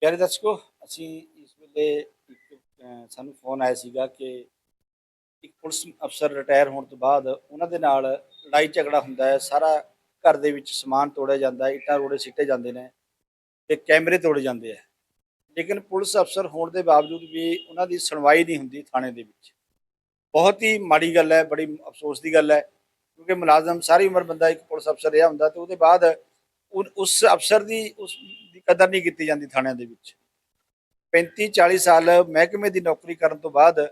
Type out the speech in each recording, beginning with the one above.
ਪਿਆਰੇ ਦਰਸ਼ਕੋ, ਅਸੀਂ ਇਸ ਵੇਲੇ ਇੱਕ ਸਾਨੂੰ ਫੋਨ ਆਇਆ ਸੀਗਾ ਕਿ ਇੱਕ ਪੁਲਿਸ ਅਫਸਰ ਰਿਟਾਇਰ ਹੋਣ ਤੋਂ ਬਾਅਦ ਉਹਨਾਂ ਦੇ ਨਾਲ ਲੜਾਈ ਝਗੜਾ ਹੁੰਦਾ ਹੈ, ਸਾਰਾ ਘਰ ਦੇ ਵਿੱਚ ਸਮਾਨ ਤੋੜਿਆ ਜਾਂਦਾ ਹੈ, ਇੱਟਾਂ ਰੋੜੇ ਸਿੱਟੇ ਜਾਂਦੇ ਨੇ ਤੇ ਕੈਮਰੇ ਤੋੜੇ ਜਾਂਦੇ ਆ। ਲੇਕਿਨ ਪੁਲਿਸ ਅਫਸਰ ਹੋਣ ਦੇ ਬਾਵਜੂਦ ਵੀ ਉਹਨਾਂ ਦੀ ਸੁਣਵਾਈ ਨਹੀਂ ਹੁੰਦੀ ਥਾਣੇ ਦੇ ਵਿੱਚ। ਬਹੁਤ ਹੀ ਮਾੜੀ ਗੱਲ ਹੈ, ਬੜੀ ਅਫਸੋਸ ਦੀ ਗੱਲ ਹੈ, ਕਿਉਂਕਿ ਮੁਲਾਜ਼ਮ, ਸਾਰੀ ਉਮਰ ਬੰਦਾ ਇੱਕ ਪੁਲਿਸ ਅਫਸਰ ਰਿਹਾ ਹੁੰਦਾ ਤੇ ਉਹਦੇ ਬਾਅਦ ਉਨ- ਉਸ ਅਫਸਰ ਦੀ, ਉਸ ਕਦਰ ਨਹੀਂ ਕੀਤੀ ਜਾਂਦੀ ਥਾਣਿਆਂ ਦੇ ਵਿੱਚ। 35 40 ਸਾਲ ਮਹਿਕਮੇ ਦੀ ਨੌਕਰੀ ਕਰਨ ਤੋਂ ਬਾਅਦ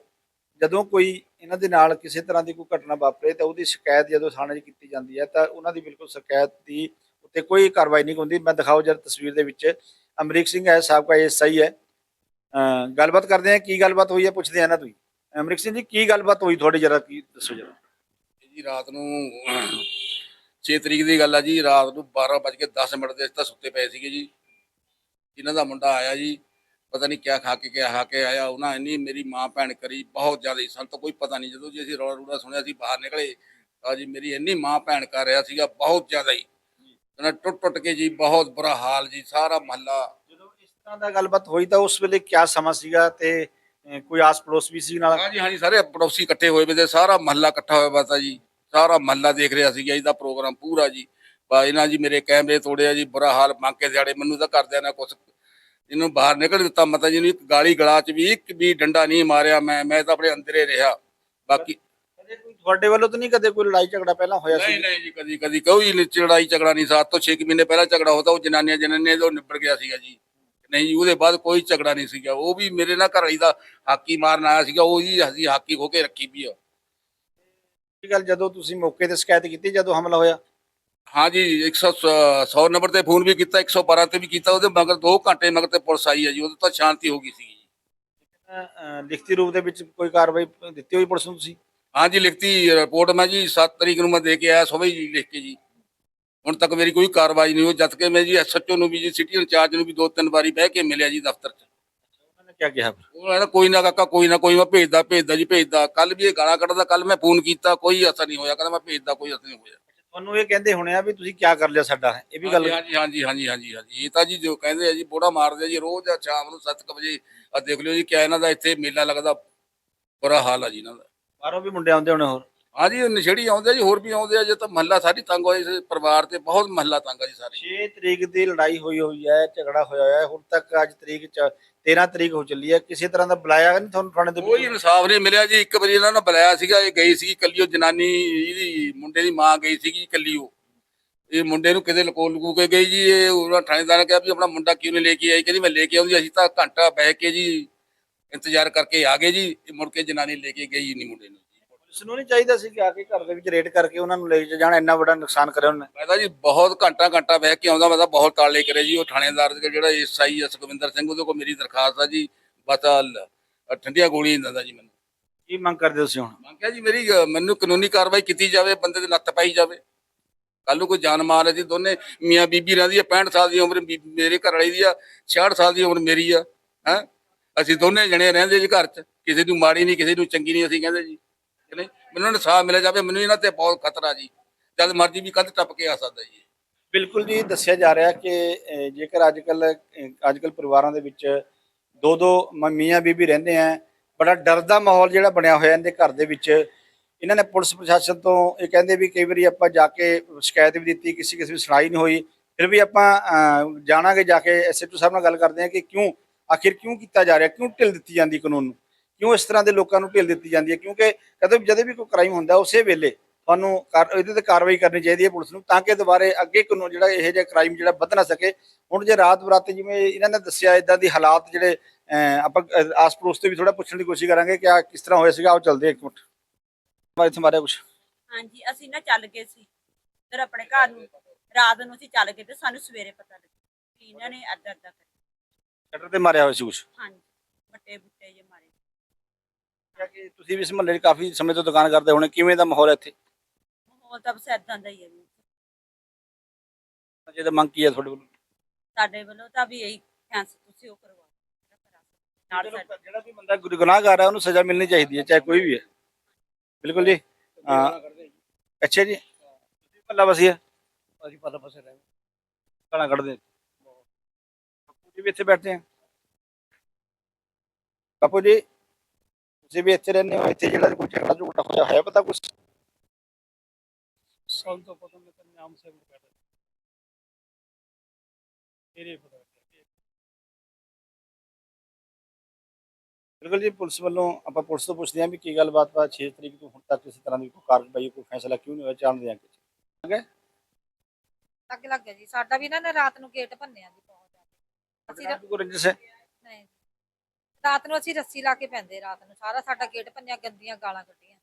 ਜਦੋਂ ਕੋਈ ਇਹਨਾਂ ਦੇ ਨਾਲ ਕਿਸੇ ਤਰ੍ਹਾਂ ਦੀ ਕੋਈ ਘਟਨਾ ਵਾਪਰੇ ਤਾਂ ਉਹਦੀ ਸ਼ਿਕਾਇਤ ਜਦੋਂ ਥਾਣੇ 'ਚ ਕੀਤੀ ਜਾਂਦੀ ਹੈ ਤਾਂ ਉਹਨਾਂ ਦੀ ਬਿਲਕੁਲ ਸ਼ਿਕਾਇਤ ਦੀ ਉੱਤੇ ਕੋਈ ਕਾਰਵਾਈ ਨਹੀਂ ਹੁੰਦੀ। ਮੈਂ ਦਿਖਾਓ ਜਰ ਤਸਵੀਰ ਦੇ ਵਿੱਚ। ਅਮਰੀਕ ਸਿੰਘ ਹੈ, ਸਾਬਕਾ ਐਸਆਈ ਹੈ। ਅਹ ਗੱਲਬਾਤ ਕਰਦੇ ਹਾਂ, ਕੀ ਗੱਲਬਾਤ ਹੋਈ ਹੈ ਪੁੱਛਦੇ ਹਾਂ ਨਾ ਤੁਸੀਂ ਅਮਰੀਕ ਸਿੰਘ ਜੀ, ਕੀ ਗੱਲਬਾਤ ਹੋਈ ਤੁਹਾਡੀ ਜਰਾ, ਕੀ ਦੱਸੋ ਜਰਾ। ਜੀ ਰਾਤ ਨੂੰ 6 ਤਰੀਕ ਦੀ ਗੱਲ ਆ ਜੀ, ਰਾਤ ਨੂੰ 12:10 ਮਿੰਟ ਦੇ ਅਸੀਂ ਤਾਂ ਸੁੱਤੇ ਪਏ ਸੀਗੇ ਜੀ। ਇਹਨਾਂ ਦਾ ਮੁੰਡਾ ਆਇਆ ਜੀ ਪਤਾ ਨਹੀਂ ਕਿਆ ਖਾ ਕੇ ਕਿਆ ਖਾ ਕੇ ਆਇਆ ਉਹਨਾਂ ਇੰਨੀ ਮੇਰੀ ਮਾਂ ਭੈਣ ਕਰੀ ਬਹੁਤ ਜ਼ਿਆਦਾ ਜੀ, ਸਾਨੂੰ ਤਾਂ ਕੋਈ ਪਤਾ ਨਹੀਂ ਜਦੋਂ ਜੀ ਅਸੀਂ ਰੌਲਾ ਰੂੜਾ ਸੁਣਿਆ ਸੀ ਬਾਹਰ ਨਿਕਲੇ ਤਾਂ ਜੀ ਮੇਰੀ ਇੰਨੀ ਮਾਂ ਭੈਣ ਕਰ ਰਿਹਾ ਸੀਗਾ ਬਹੁਤ ਜ਼ਿਆਦਾ ਹੀ ਉਹਨਾਂ ਟੁੱਟ ਟੁੱਟ ਕੇ ਜੀ ਬਹੁਤ ਬੁਰਾ ਹਾਲ ਜੀ ਸਾਰਾ ਮਹੱਲਾ। ਜਦੋਂ ਇਸ ਤਰ੍ਹਾਂ ਦਾ ਗੱਲਬਾਤ ਹੋਈ ਤਾਂ ਉਸ ਵੇਲੇ ਕਿਆ ਸਮਾਂ ਸੀਗਾ ਤੇ ਕੋਈ ਆਸ ਪੜੋਸ ਵੀ ਸੀ ਨਾਲ? ਹਾਂਜੀ ਹਾਂਜੀ ਸਾਰੇ ਪੜੋਸੀ ਇਕੱਠੇ ਹੋਏ ਵੇ ਤੇ ਸਾਰਾ ਮਹੱਲਾ ਇਕੱਠਾ ਹੋਇਆ ਤਾ ਜੀ ਸਾਰਾ ਮਹੱਲਾ ਦੇਖ ਰਿਹਾ ਸੀਗਾ ਇਹਦਾ ਪ੍ਰੋਗਰਾਮ ਪੂਰਾ ਜੀ। ਇਹਨਾਂ ਜੀ ਮੇਰੇ ਕੈਮਰੇ ਤੋੜਿਆ ਜੀ ਬੁਰਾ ਹਾਲ ਮੰਗ ਕੇ ਦਿਹਾੜੇ ਮੈਨੂੰ ਤਾਂ ਕਰਦਿਆਂ ਨਾ ਕੁਛ ਇਹਨੂੰ ਬਾਹਰ ਨਿਕਲ ਦਿੱਤਾ ਮਤਾ ਜੀ ਨੂੰ ਇੱਕ ਗਾਲੀ ਗਲਾ ਚ ਵੀ ਇੱਕ ਵੀ ਡੰਡਾ ਨਹੀਂ ਮਾਰਿਆ ਮੈਂ ਮੈਂ ਤਾਂ ਆਪਣੇ ਅੰਦਰੇ ਰਿਹਾ। ਬਾਕੀ ਕਦੇ ਕੋਈ ਤੁਹਾਡੇ ਵੱਲੋਂ ਤਾਂ ਨਹੀਂ ਕਦੇ ਕੋਈ ਲੜਾਈ ਝਗੜਾ ਪਹਿਲਾਂ ਹੋਇਆ ਨਹੀਂ ਸੀ? ਨਹੀਂ ਜੀ ਕਦੀ ਕਦੀ ਕੋਈ ਲੜਾਈ ਝਗੜਾ ਨਹੀਂ ਸਾਤ ਤੋਂ 6 ਮਹੀਨੇ ਪਹਿਲਾਂ ਝਗੜਾ ਹੋਤਾ ਉਹ ਜਨਾਨੀਆਂ ਜਨਾਨੀਆਂ ਤੋਂ ਨਿਬੜ ਗਿਆ ਸੀਗਾ ਜੀ। ਨਹੀਂ ਉਹਦੇ ਬਾਅਦ ਕੋਈ ਝਗੜਾ ਨਹੀਂ ਸੀਗਾ। ਉਹ ਵੀ ਮੇਰੇ ਨਾਲ ਘਰ ਵਾਲੀ ਦਾ ਹਾਕੀ ਮਾਰਨ ਆਇਆ ਸੀਗਾ ਉਹ ਜੀ ਅਸੀਂ ਹਾਕੀ ਖੋ ਕੇ ਰੱਖੀ ਵੀ ਆ। ਇਹ ਗੱਲ ਜਦੋਂ ਤੁਸੀਂ ਮੌਕੇ ਤੇ ਸ਼ਿਕਾਇਤ ਕੀਤੀ ਜਦੋਂ ਹਮਲਾ ਹੋਇਆ ਹਾਂ ਜੀ 100 100 ਨੰਬਰ ਤੇ ਫੋਨ ਵੀ ਕੀਤਾ 112 ਤੇ ਵੀ ਕੀਤਾ ਉਹਦੇ ਮਗਰ 2 ਘੰਟੇ ਮਗਰ ਤੇ ਪੁਲਿਸ ਆਈ ਹੈ ਜੀ ਉਦੋਂ ਤਾਂ ਸ਼ਾਂਤੀ ਹੋ ਗਈ ਸੀ ਲਿਖਤੀ ਰੂਪ ਦੇ ਵਿੱਚ ਕੋਈ ਕਾਰਵਾਈ ਦਿੱਤੀ ਹੋਈ ਪੁਲਿਸ ਨੂੰ ਤੁਸੀਂ? ਹਾਂ ਜੀ ਲਿਖਤੀ ਰਿਪੋਰਟ ਮੈਂ ਜੀ 7 ਤਰੀਕ ਨੂੰ ਮੈਂ ਦੇ ਕੇ ਆਇਆ ਸਵੇਈ ਜੀ ਲਿਖ ਕੇ ਜੀ। ਹੁਣ ਤੱਕ ਮੇਰੀ ਕੋਈ ਕਾਰਵਾਈ ਨਹੀਂ ਹੋਈ ਜਦ ਕਿ ਮੈਂ ਜੀ ਐਸਐਚਓ ਨੂੰ ਵੀ ਜੀ ਸਿਟੀ ਇੰਚਾਰਜ ਨੂੰ ਵੀ ਦੋ ਤਿੰਨ ਵਾਰੀ ਬਹਿ ਕੇ ਮਿਲਿਆ ਜੀ ਦਫ਼ਤਰ 'ਚ। ਉਹਨਾਂ ਨੇ ਕੀ ਕਿਹਾ? ਫਿਰ? ਉਹ ਕਹਿੰਦਾ ਕੋਈ ਨਾ ਕਾਕਾ ਕੋਈ ਨਾ ਕੋਈ ਮੈਂ ਭੇਜਦਾ ਭੇਜਦਾ ਜੀ ਭੇਜਦਾ। ਕੱਲ ਵੀ ਇਹ ਗਾਲਾਂ ਕੱਢਦਾ ਕੱਲ ਮੈਂ ਫੋਨ ਕੀਤਾ ਕੋਈ ਅਸਰ ਨਹੀਂ ਹੋਇਆ ਕਹਿੰਦਾ ਮੈਂ ਭੇਜਦਾ ਕੋਈ ਅਸਰ ਨਹੀਂ ਹੋਇਆ। ਤੁਹਾਨੂੰ ਇਹ ਕਹਿੰਦੇ ਹੋਣੇ ਆ ਵੀ ਤੁਸੀਂ ਕੀ ਕਰ ਲਿਆ ਸਾਡਾ? ਇਹ ਵੀ ਗੱਲ ਹਾਂਜੀ ਹਾਂਜੀ ਹਾਂਜੀ ਹਾਂਜੀ ਹਾਂਜੀ ਇਹ ਤਾਂ ਜੀ ਜੋ ਕਹਿੰਦੇ ਆ ਜੀ ਬੋੜਾ ਮਾਰਦੇ ਆ ਜੀ ਰੋਜ਼ ਆ ਸ਼ਾਮ ਨੂੰ 7 ਵਜੇ। ਆ ਦੇਖ ਲਿਓ ਜੀ ਕਿਆ ਇਹਨਾਂ ਦਾ ਇੱਥੇ ਮੇਲਾ ਲੱਗਦਾ। ਬੁਰਾ ਹਾਲ ਆ ਜੀ ਇਹਨਾਂ ਦਾ। ਬਾਹਰੋਂ ਵੀ ਮੁੰਡੇ ਆਉਂਦੇ ਹੋਣੇ ਹੋਰ। ਹਾਂਜੀ ਨਸ਼ੇੜੀ ਆਉਂਦੇ ਆ ਜੀ ਹੋਰ ਵੀ ਆਉਂਦੇ ਆ ਜੇ ਤਾਂ ਮਹੱਲਾ ਸਾਰੀ ਤੰਗ ਹੋਏ ਇਸ ਪਰਿਵਾਰ ਤੇ ਬਹੁਤ ਮਹੱਲਾ ਤੰਗ ਆ ਜੀ ਸਾਰੇ। 6 ਤਰੀਕ ਦੀ ਲੜਾਈ ਹੋਈ ਹੋਈ ਹੈ ਝਗੜਾ ਹੋਇਆ ਹੋਇਆ ਹੈ ਹੁਣ ਤੱਕ ਅੱਜ ਤਰੀਕ ਚ 13 ਤਰੀਕ ਹੋ ਚੱਲੀ ਹੈ ਕਿਸੇ ਤਰ੍ਹਾਂ ਦਾ ਬੁਲਾਇਆ ਨਹੀਂ ਤੁਹਾਨੂੰ ਥਾਣੇ ਦੇ ਕੋਈ ਇਨਸਾਫ ਨਹੀਂ ਮਿਲਿਆ ਜੀ ਇੱਕ ਵਾਰੀ ਇਹਨਾਂ ਨੇ ਬੁਲਾਇਆ ਸੀਗਾ ਇਹ ਗਈ ਸੀ ਕੱਲੀ ਉਹ ਜਨਾਨੀ ਇਹਦੀ ਮੁੰਡੇ ਦੀ ਮਾਂ ਗਈ ਸੀਗੀ ਕੱਲੀ ਉਹ। ਇਹ ਮੁੰਡੇ ਨੂੰ ਕਿਤੇ ਲਕੋ ਲਕੂ ਕੇ ਗਈ ਜੀ ਇਹ ਉਹਨਾਂ ਥਾਣੇਦਾਰ ਨੇ ਕਿਹਾ ਵੀ ਆਪਣਾ ਮੁੰਡਾ ਕਿਉਂ ਨਹੀਂ ਲੈ ਕੇ ਆਈ ਕਹਿੰਦੀ ਮੈਂ ਲੈ ਕੇ ਆਉਂਦੀ ਅਸੀਂ ਤਾਂ ਘੰਟਾ ਬਹਿ ਕੇ ਜੀ ਇੰਤਜ਼ਾਰ ਕਰਕੇ ਆ ਗਏ ਜੀ ਇਹ ਮੁੜ ਕੇ ਜਨਾਨੀ ਲੈ ਕੇ ਗਈ ਨਹੀਂ ਮੁੰਡੇ ਨੂੰ। ਪੁਲਿਸ ਨੂੰ ਨਹੀਂ ਚਾਹੀਦਾ ਸੀ ਕਿ ਆ ਕੇ ਘਰ ਦੇ ਵਿੱਚ ਰੇਡ ਕਰਕੇ ਉਹਨਾਂ ਨੂੰ ਲੈ ਕੇ ਜਾਣਾ ਇੰਨਾ ਵੱਡਾ ਨੁਕਸਾਨ ਕਰਿਆ ਉਹਨੇ। ਮੈਂ ਤਾਂ ਜੀ ਬਹੁਤ ਘੰਟਾ ਘੰਟਾ ਬਹਿ ਕੇ ਆਉਂਦਾ ਮੈਂ ਤਾਂ ਬਹੁਤ ਤਾਲੇ ਕਰੇ ਜੀ ਉਹ ਥਾਣੇਦਾਰ ਦੇ ਜਿਹੜਾ ਐਸਆਈ ਸੁਖਵਿੰਦਰ ਸਿੰਘ ਉਹਦੇ ਕੋਲ ਮੇਰੀ ਦਰਖਾਸਤ ਆ ਜੀ ਬਤਲ ਠੰਡੀਆਂ ਗੋਲੀਆਂ ਦਿੰਦਾ ਜੀ ਮੈਨੂੰ। ਕੀ ਮੰਗ ਕਰਦੇ ਤੁਸੀਂ ਹੁਣ? ਮੈਂ ਕਿਹਾ ਜੀ ਮੇਰੀ ਅ, ਮੈਨੂੰ ਕਾਨੂੰਨੀ ਕਾਰਵਾਈ ਕੀਤੀ ਜਾਵੇ ਬੰਦੇ ਦੇ ਨੱਥ ਪਾਈ ਜਾਵੇ। ਕੱਲ ਨੂੰ ਕੋਈ ਜਾਨ ਮਾਰ ਹੈ ਜੀ ਦੋਨੇ ਮੀਆਂ ਬੀਬੀ ਰਹਿੰਦੀ ਆ 65 ਸਾਲ ਦੀ ਉਮਰ ਬੀ- ਮੇਰੇ ਘਰ ਵਾਲੀ ਦੀ ਆ 66 ਸਾਲ ਦੀ ਉਮਰ ਮੇਰੀ ਆ ਹੈ? ਅਸੀਂ ਦੋਨੇ ਜਣੇ ਰਹਿੰਦੇ ਜੀ ਘਰ 'ਚ ਕਿਸੇ ਨੂੰ ਮਾੜੀ ਨਹੀਂ ਕਿਸੇ ਨੂੰ ਚੰਗੀ ਨਹੀਂ ਅਸੀਂ ਕਹਿੰਦੇ ਜੀ। ਕਿ ਨਹੀਂ? ਮੈਨੂੰ ਇਨਸਾਫ ਮਿਲਿਆ ਜਾਵੇ, ਮੈਨੂੰ ਇਹਨਾਂ ਤੇ ਬਹੁਤ ਖਤਰਾ ਜੀ। ਜਦ ਮਰਜ਼ੀ ਵੀ ਕੱਦ ਟੱਪ ਕੇ ਆ ਸਕਦਾ ਜੀ ਬਿਲਕੁਲ ਜੀ, ਦੱਸਿਆ ਜਾ ਰਿਹਾ ਕਿ ਜੇਕਰ ਅੱਜ ਕੱਲ ਅੱਜ ਕੱਲ ਪਰਿਵਾਰਾਂ ਦੇ ਵਿੱਚ ਦੋ ਦੋ ਮ- ਮੀਆਂ ਬੀਬੀ ਰਹਿੰਦੇ ਆ, ਬੜਾ ਡਰ ਦਾ ਮਾਹੌਲ ਜਿਹੜਾ ਬਣਿਆ ਹੋਇਆ ਇਹਦੇ ਘਰ ਦੇ ਵਿੱਚ, ਇਹਨਾਂ ਨੇ ਪੁਲਿਸ ਪ੍ਰਸ਼ਾਸਨ ਤੋਂ ਇਹ ਕਹਿੰਦੇ ਵੀ ਕਈ ਵਾਰੀ ਆਪਾਂ ਜਾ ਕੇ ਸ਼ਿਕਾਇਤ ਵੀ ਦਿੱਤੀ, ਕਿਸੇ ਕਿਸੇ ਦੀ ਸੁਣਾਈ ਨਹੀਂ ਹੋਈ, ਫਿਰ ਵੀ ਆਪਾਂ ਜਾਣਾਂਗੇ ਜਾ ਕੇ ਐਸਐਚਓ ਸਾਹਿਬ ਨਾਲ ਗੱਲ ਕਰਦੇ ਆ ਕਿ ਕਿਉਂ, ਆਖਿਰ ਕਿਉਂ ਕੀਤਾ ਜਾ ਰਿਹਾ, ਕਿਉਂ ਢਿੱਲ ਦਿੱਤੀ ਜਾਂਦੀ ਕਾਨੂੰਨ ਨੂੰ? ਕਿਉਂ ਇਸ ਤਰ੍ਹਾਂ ਦੇ ਲੋਕਾਂ ਨੂੰ ਢਿੱਲ ਦਿੱਤੀ ਜਾਂਦੀ ਹੈ? ਕਿਉਂਕਿ ਕਦੇ ਜਦੋਂ ਵੀ ਕੋਈ ਕ੍ਰਾਈਮ ਹੁੰਦਾ ਉਸੇ ਵੇਲੇ ਤੁਹਾਨੂੰ ਇਹਦੇ ਤੇ ਕਾਰਵਾਈ ਕਰਨੀ ਚਾਹੀਦੀ ਹੈ ਪੁਲਿਸ ਨੂੰ ਤਾਂ ਕਿ ਦੁਬਾਰੇ ਅੱਗੇ ਕਾਨੂੰਨ ਜਿਹੜਾ ਇਹ ਜਿਹਾ ਕ੍ਰਾਈਮ ਜਿਹੜਾ ਵੱਧ ਨਾ ਸਕੇ। ਹੁਣ ਜੇ ਰਾਤ ਬਰਾਤੇ ਜਿਵੇਂ ਇਹਨਾਂ ਨੇ ਦੱਸਿਆ ਇਦਾਂ ਦੀ ਹਾਲਾਤ ਜਿਹੜੇ ਆਪਾਂ ਆਸ ਪੜੋਸ ਤੋਂ ਵੀ ਥੋੜਾ ਪੁੱਛਣ ਦੀ ਕੋਸ਼ਿਸ਼ ਕਰਾਂਗੇ ਕਿ ਆ ਕਿਸ ਤਰ੍ਹਾਂ ਹੋਇਆ ਸੀਗਾ ਆਓ ਚੱਲਦੇ ਇੱਕ ਮਿੰਟ। ਇੱਥੇ ਮਾਰਿਆ ਕੁਛ। ਹਾਂਜੀ ਅਸੀਂ ਨਾ ਚੱਲ ਗਏ ਸੀ। ਇੱਧਰ ਆਪਣੇ ਘਰ ਨੂੰ ਰਾਤ ਨੂੰ ਅਸੀਂ ਚੱਲ ਗਏ ਤੇ ਸਾਨੂੰ ਸਵੇਰੇ ਪਤਾ ਲੱਗਿਆ ਕਿ ਇਹਨਾਂ ਨੇ ਅੱਧਾ ਅੱਧਾ ਕਰਿਆ। ਸ਼ਟਰ ਤੇ ਮਾਰਿਆ ਹੋਇਆ ਸੀ ਕੁਛ? ਹਾਂਜੀ ਵੱਟੇ ਬੁੱਟੇ ਜੇ ਮਾਰੇ। ਕਿਹਾ ਕਿ ਤੁਸੀਂ ਵੀ ਇਸ ਮਹੱਲੇ 'ਚ ਕਾਫੀ ਸਮੇਂ ਤੋਂ ਦੁਕਾਨ ਕਰਦੇ ਹੋਣੇ ਕਿਵੇਂ ਦਾ ਮਾਹੌਲ ਹੈ ਇੱਥੇ? ਮਾਹੌਲ ਤਾਂ ਬਸ ਏਦਾਂ ਦਾ ਹੀ ਹੈ ਵੀ। ਜਿਹਦਾ ਮੰਗ ਕੀ ਹੈ ਤੁਹਾਡੇ ਵੱਲੋਂ? ਸਾਡੇ ਵੱਲੋਂ ਤਾਂ ਵੀ ਇਹੀ ਫੈਂਸ ਤੁਸੀਂ ਉਹ ਕਰਵਾਓ ਨਾਲ ਚਲੋ, ਸਾਡੇ ਜਿਹੜਾ ਵੀ ਬੰਦਾ ਗੁ- ਗੁਨਾਹਗਾਰ ਹੈ ਉਹਨੂੰ ਸਜ਼ਾ ਮਿਲਣੀ ਚਾਹੀਦੀ ਹੈ ਚਾਹੇ ਕੋਈ ਵੀ ਹੈ। ਬਿਲਕੁਲ ਜੀ। ਹਾਂ। ਅੱਛਾ ਜੀ। ਤੁਸੀਂ ਪੱਲਾ ਵਸੀਆ? ਅਸੀਂ ਪਤਾ ਫਸੇ ਰਹੇ ਗਾਲਾਂ ਕੱਢਦੇ ਜੀ ਵੀ ਇੱਥੇ ਬੈਠੇ ਆ। ਬਾਪੂ ਜੀ ਤੁਸੀਂ ਵੀ ਇੱਥੇ ਰਹਿੰਦੇ ਹੋ ਇੱਥੇ ਜਿਹੜਾ ਕੋਈ ਝਗੜਾ ਝੁਗੜਾ ਹੋਇਆ ਹੈ ਪਤਾ ਕੁਛ? ਸਾਨੂੰ ਤਾਂ ਪਤਾ ਨਹੀਂ ਤਾਂ ਨਾਮ ਸੇ ਬਤਾ ਤੇਰੇ ਪਤਾ। ਬਿਲਕੁਲ ਜੀ ਪੁਲਿਸ ਵੱਲੋਂ ਆਪਾਂ ਪੁਲਿਸ ਤੋਂ ਪੁੱਛਦੇ ਹਾਂ ਵੀ ਕੀ ਗੱਲਬਾਤ ਵਾ 6 ਤਰੀਕ ਤੋਂ ਹੁਣ ਤੱਕ ਕਿਸੇ ਤਰ੍ਹਾਂ ਦੀ ਕੋਈ ਕਾਰਵਾਈ ਕੋਈ ਫੈਸਲਾ ਕਿਉਂ ਨਹੀਂ ਹੋਇਆ ਜਾਣਦੇ ਹਾਂ ਕਿ ਅੱਗ? ਲੱਗ ਗਿਆ ਜੀ ਸਾਡਾ ਵੀ ਇਹਨਾਂ ਨੇ ਰਾਤ ਨੂੰ ਗੇਟ ਭੰਨਿਆ ਜੀ ਬਹੁਤ ਜ਼ਿਆਦਾ। ਅਸੀਂ ਕੋਈ ਰੰਜਿਸ਼ ਹੈ? ਰਾਤ ਨੂੰ ਅਸੀਂ ਰੱਸੀ ਲਾ ਕੇ ਪੈਂਦੇ ਰਾਤ ਨੂੰ, ਸਾਰਾ ਸਾਡਾ ਗੇਟ ਭੰਨਿਆ, ਗੰਦੀਆਂ ਗਾਲਾਂ ਕੱਢੀਆਂ।